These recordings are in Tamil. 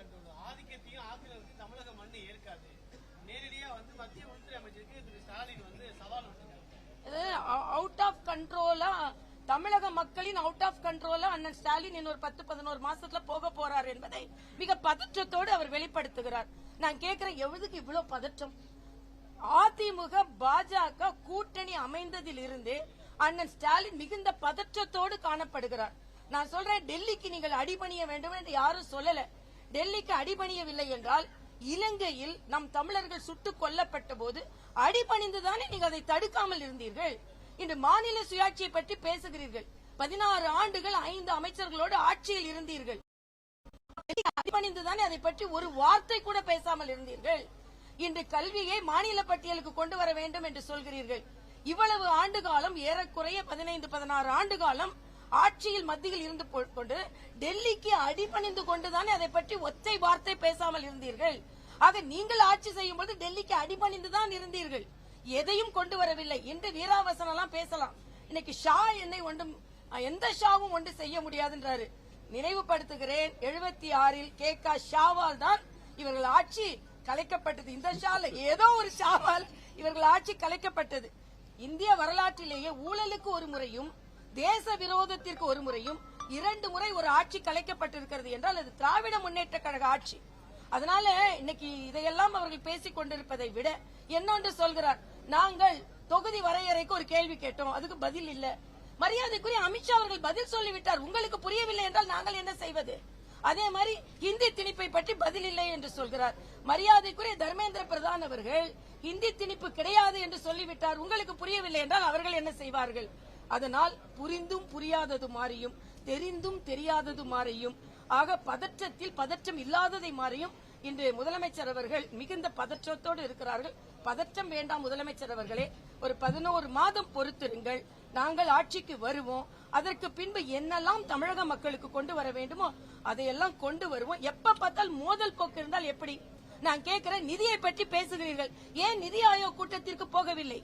ஆஃப் ஆதிக்கத்தையும் ஆக்கிரமித்து தமிழக மண்ணு ஏற்காது. நேரடியா வந்து மத்திய உள்துறை அமைச்சருக்கு திரு ஸ்டாலின் வந்து சவால் அவுட் ஆஃப் கண்ட்ரோலா தமிழக மக்களின் அவுட் ஆஃப் கண்ட்ரோல அண்ணன் ஸ்டாலின் இன்னொரு பத்து பதினோரு மாசத்துல போக போறார் என்பதை மிக பதற்றத்தோடு அவர் வெளிப்படுத்துகிறார். நான் கேட்கிறேன் எவ்வளவுக்கு இவ்வளவு பதற்றம்? அதிமுக பாஜக கூட்டணி அமைந்ததில் இருந்து அண்ணன் ஸ்டாலின் மிகுந்த பதற்றத்தோடு காணப்படுகிறார். நான் சொல்றேன் டெல்லிக்கு நீங்கள் அடிபணிய வேண்டும் என்று யாரும் சொல்லல. டெல்லிக்கு அடிபணியவில்லை என்றால் இலங்கையில் நம் தமிழர்கள் சுட்டுக் கொல்லப்பட்ட போது அடிபணிந்துதானே நீங்க அதை தடுக்காமல் இருந்தீர்கள்? இன்று மாநில சுயாட்சியை பற்றி பேசுகிறீர்கள். பதினாறு ஆண்டுகள் ஐந்து அமைச்சர்களோடு ஆட்சியில் இருந்தீர்கள். அடிபணிந்துதானே அதை பற்றி ஒரு வார்த்தை கூட பேசாமல் இருந்தீர்கள்? இன்று கல்வியை மாநில பட்டியலுக்கு கொண்டு வர வேண்டும் என்று சொல்கிறீர்கள். இவ்வளவு ஆண்டு காலம் ஏறக்குறைய பதினைந்து பதினாறு ஆண்டு காலம் ஆட்சியில் மத்தியில் இருந்து கொண்டு டெல்லிக்கு அடிபணிந்து கொண்டுதானே அதை பற்றி ஒற்றை வார்த்தை பேசாமல் இருந்தீர்கள். ஆக நீங்கள் ஆட்சி செய்யும் போது டெல்லிக்கு அடிபணிந்துதான் இருந்தீர்கள். எதையும் கொண்டு வரவில்லை. என்று வீராவசனம் எல்லாம் பேசலாம். இன்னைக்கு ஷா என்னை ஒன்றும் எந்த ஷாவும் ஒன்று செய்ய முடியாதுன்றாரு. நினைவுபடுத்துகிறேன் எழுபத்தி ஆறில் கே கா ஷாவால் தான் இவர்கள் ஆட்சி கலைக்கப்பட்டது. இந்த ஷால ஏதோ ஒரு ஷாவால் இவர்கள் ஆட்சி கலைக்கப்பட்டது. இந்திய வரலாற்றிலேயே ஊழலுக்கு ஒரு முறையும் தேச விரோதத்திற்கு ஒரு முறையும் இரண்டு முறை ஒரு ஆட்சி கலைக்கப்பட்டிருக்கிறது என்றால் அது திராவிட முன்னேற்ற கழக ஆட்சி. அதனால இன்னைக்கு இதையெல்லாம் அவர்கள் பேசிக் கொண்டிருப்பதை விட என்னொன்று சொல்கிறார்? நாங்கள் தொகுதி வரையறைக்கு ஒரு கேள்வி கேட்டோம். அதுக்கு பதில் இல்ல. மரியாதைக்குரிய அமித்ஷா அவர்கள் பதில் சொல்லிவிட்டார். உங்களுக்கு புரியவில்லை என்றால் நாங்கள் என்ன செய்வது? அதே மாதிரி ஹிந்தி திணிப்பை பற்றி பதில் இல்லை என்று சொல்கிறார். மரியாதைக்குரிய தர்மேந்திர பிரதான் அவர்கள் ஹிந்தி திணிப்பு கிடையாது என்று சொல்லிவிட்டார். உங்களுக்கு புரியவில்லை என்றால் அவர்கள் என்ன செய்வார்கள்? அதனால் புரிந்தும் புரியாதது மாறியும் தெரிந்தும் தெரியாதது மாறியும் ஆக பதற்றத்தில் பதற்றம் இல்லாததை மாறியும் இன்று முதலமைச்சர் அவர்கள் மிகுந்த பதற்றத்தோடு இருக்கிறார்கள். பதற்றம் வேண்டாம் முதலமைச்சர் அவர்களே ஒரு பதினோரு மாதம் பொறுத்திருங்கள். நாங்கள் ஆட்சிக்கு வருவோம். அதற்கு பின்பு என்னெல்லாம் தமிழக மக்களுக்கு கொண்டு வர வேண்டுமோ அதையெல்லாம் கொண்டு வருவோம். எப்ப பார்த்தால் மோதல் போக்கு இருந்தால் எப்படி? நான் கேட்கிறேன் நிதியை பற்றி பேசுகிறீர்கள். ஏன் நிதி ஆயோக் கூட்டத்திற்கு போகவில்லை?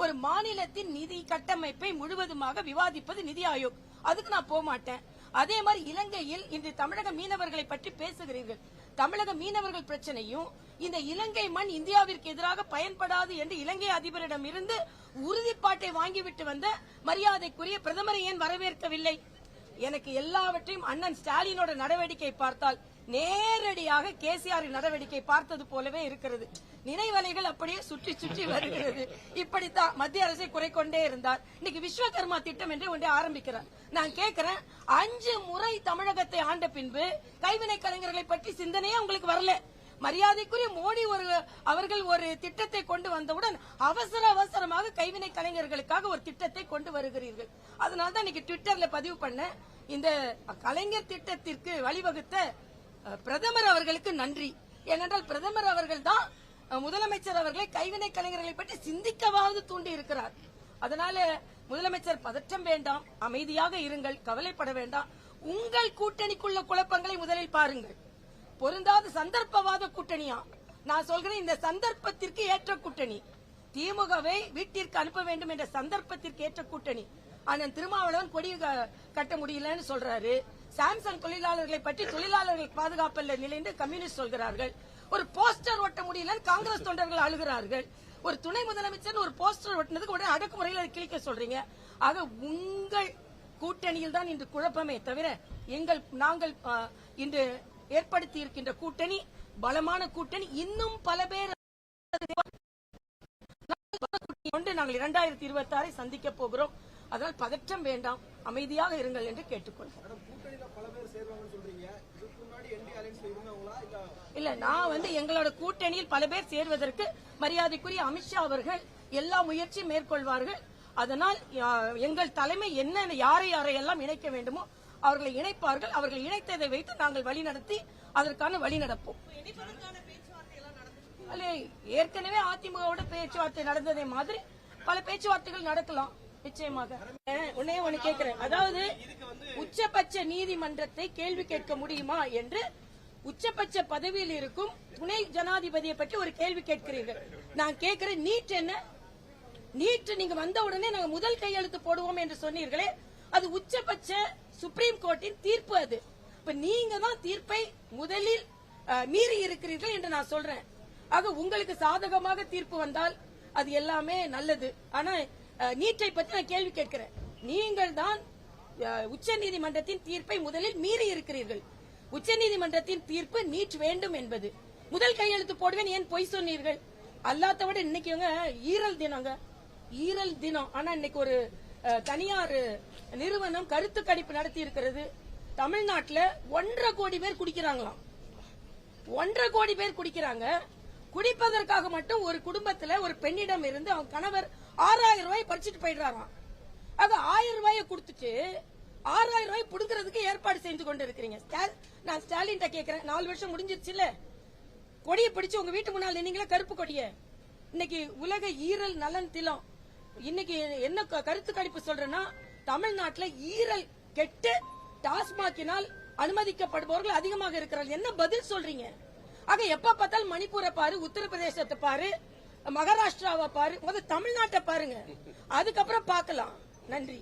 ஒரு மாநிலத்தின் நிதி கட்டமைப்பை முழுவதுமாக விவாதிப்பது நிதி ஆயோக். அதுக்கு நான் போக மாட்டேன். அதே மாதிரி இலங்கையில் இன்று தமிழக மீனவர்களை பற்றி பேசுகிறீர்கள். தமிழக மீனவர்கள் பிரச்சனையும் இந்த இலங்கை மண் இந்தியாவிற்கு எதிராக பயன்படாது என்று இலங்கை அதிபரிடம் இருந்து உறுதிப்பாட்டை வாங்கிவிட்டு வந்த மரியாதைக்குரிய பிரதமரை ஏன் வரவேற்கவில்லை? எனக்கு எல்லாவற்றையும் அண்ணன் ஸ்டாலினோட நடவடிக்கை பார்த்தால் நேரடியாக கேசிஆர் நடவடிக்கை பார்த்தது போலவே இருக்கிறது. நினைவலைகள் அப்படியே சுற்றி சுற்றி வருகிறது. இப்படித்தான் மத்திய அரசை குறை கொண்டே இருந்தார். இன்னைக்கு விஸ்வகர்மா திட்டம் என்று ஒன்றை ஆரம்பிக்கிறார். நான் கேட்கிறேன் அஞ்சு முறை தமிழகத்தை ஆண்ட பின்பு கைவினை கலைஞர்களை பற்றி சிந்தனையே உங்களுக்கு வரல. மரியாதைக்குரிய மோடி ஒரு அவர்கள் ஒரு திட்டத்தை கொண்டு வந்தவுடன் அவசர அவசரமாக கைவினை கலைஞர்களுக்காக ஒரு திட்டத்தை கொண்டு வருகிறீர்கள். அதனால தான் இன்னைக்கு ட்விட்டர்ல பதிவு பண்ண இந்த கலைஞர் திட்டத்திற்கு வழிவகுத்த பிரதமர் அவர்களுக்கு நன்றி. ஏனென்றால் பிரதமர் அவர்கள் தான் முதலமைச்சர் அவர்களை கைவினை கலைஞர்களை பற்றி சிந்திக்கவாவது தூண்டி இருக்கிறார். அதனால முதலமைச்சர் பதற்றம் வேண்டாம் அமைதியாக இருங்கள் கவலைப்பட வேண்டாம். உங்கள் கூட்டணிக்குள்ள குழப்பங்களை முதலில் பாருங்கள். பொருந்தாத சந்தர்ப்பவாத கூட்டணியா? நான் சொல்கிறேன் இந்த சந்தர்ப்பத்திற்கு ஏற்ற கூட்டணி. திமுகவை வீட்டிற்கு அனுப்ப வேண்டும் என்ற சந்தர்ப்பத்திற்கு ஏற்ற கூட்டணி. ஆனால் திருமாவளவன் கொடி க- கட்ட முடியலன்னு சொல்றாரு. சாம்சங் தொழிலாளர்களை பற்றி தொழிலாளர்கள் பாதுகாப்பில் நிலைந்து கம்யூனிஸ்ட் சொல்கிறார்கள். ஒரு போஸ்டர் ஒட்ட முடியலன்னு காங்கிரஸ் தொண்டர்கள் அழுகிறார்கள். ஒரு துணை முதலமைச்சர் ஒரு போஸ்டர் ஒட்டினதுக்கு உடனே அடக்குமுறையில் கிழிக்க சொல்றீங்க. ஆக உங்கள் கூட்டணியில் தான் இன்று குழப்பமே தவிர எங்கள் நாங்கள் இன்று ஏற்படுத்தி இருக்கின்ற கூட்டணி பலமான கூட்டணி இன்னும் பல பேர் கொண்டு நாங்கள் இரண்டாயிரத்தி இருபத்தி ஆறை சந்திக்க போகிறோம். அதனால் பதற்றம் வேண்டாம். அமைதியாக இருங்கள் என்று கேட்டுக்கொள்கிறோம். இல்ல? நான் வந்து எங்களோட கூட்டணியில் பல பேர் சேர்வதற்கு மரியாதைக்குரிய அமித்ஷா அவர்கள் எல்லா முயற்சியும் மேற்கொள்வார்கள். அதனால் எங்கள் தலைமை என்ன யாரை யாரையெல்லாம் இணைக்க வேண்டுமோ அவர்களை இணைப்பார்கள். அவர்கள் இணைத்ததை வைத்து நாங்கள் வழிநடத்தி அதற்கான வழி நடப்போம். ஏற்கனவே அதிமுகவோட பேச்சுவார்த்தை நடந்ததை மாதிரி பல பேச்சுவார்த்தைகள் நடக்கலாம். நிச்சயமாக. உன்னே ஒண்ணு கேட்கிறேன் அதாவது உச்சபட்ச நீதிமன்றத்தை கேள்வி கேட்க முடியுமா என்று உச்சபட்ச பதவியில் இருக்கும் துணை ஜனாதிபதியை பற்றி ஒரு கேள்வி கேட்கிறீர்கள். நான் கேட்கிறேன் நீட் என்ன? நீட் நீங்க வந்த உடனே நாங்க முதல் கையெழுத்து போடுவோம் என்று சொன்னீர்களே அது உச்சபட்ச சுப்ரீம் கோர்ட்டின் தீர்ப்பு அது. இப்ப நீங்க தான் தீர்ப்பை முதலில் மீறி இருக்கிறீர்கள் என்று நான் சொல்றேன். ஆக உங்களுக்கு சாதகமாக தீர்ப்பு வந்தால் அது எல்லாமே நல்லது. ஆனா நீட்டை பத்தி நான் கேள்வி கேட்கிறேன். நீங்கள் தான் உச்ச நீதிமன்றத்தின் தீர்ப்பை முதலில் மீறி இருக்கிறீர்கள். உச்சநீதிமன்றத்தின் தீர்ப்பு நீட் வேண்டும் என்பது. முதல் கையெழுத்து போடுவேன் ஏன் பொய் சொன்னீர்கள்? அல்லாத விட இன்னைக்கு ஈரல் தினங்க. ஈரல் தினம். ஆனா இன்னைக்கு ஒரு தனியார் நிறுவனம் கருத்து கணிப்பு நடத்தி இருக்கிறது. தமிழ்நாட்டில் ஒன்றரை கோடி பேர் குடிக்கிறாங்களாம். ஒன்றரை கோடி பேர் குடிக்கிறாங்க. குடிப்பதற்காக மட்டும் ஒரு குடும்பத்துல ஒரு பெண்ணிடம் இருந்து அவன் கணவர் ஆறாயிரம் ரூபாய் பறிச்சுட்டு போயிடுறாராம். ஆக ஆயிரம் ரூபாயை கொடுத்துட்டு ஆறாயிரம் ரூபாய் புடுங்கிறதுக்கு ஏற்பாடு செஞ்சு கொண்டு இருக்கிறீங்க ஸ்டா- நான் ஸ்டாலின் கேக்குறேன். நாலு வருஷம் முடிஞ்சிருச்சுல்ல? கொடியை பிடிச்சு உங்க வீட்டு முன்னால் நின்னீங்களா? கருப்பு கொடிய. இன்னைக்கு உலக ஈரல் நலன் திலம். இன்னைக்கு என்ன க- கருத்து கணிப்பு சொல்றேன்னா தமிழ்நாட்டுல ஈரல் கெட்டு டாஸ்மாக்கினால் அனுமதிக்கப்படுபவர்கள் அதிகமாக இருக்கிறார்கள். என்ன பதில் சொல்றீங்க? ஆக எப்ப பார்த்தாலும் மணிப்பூரை பாரு உத்தரப்பிரதேசத்தை பாரு மகாராஷ்டிராவை பாரு முதல்ல தமிழ்நாட்டை பாருங்க. அதுக்கப்புறம் பார்க்கலாம். நன்றி.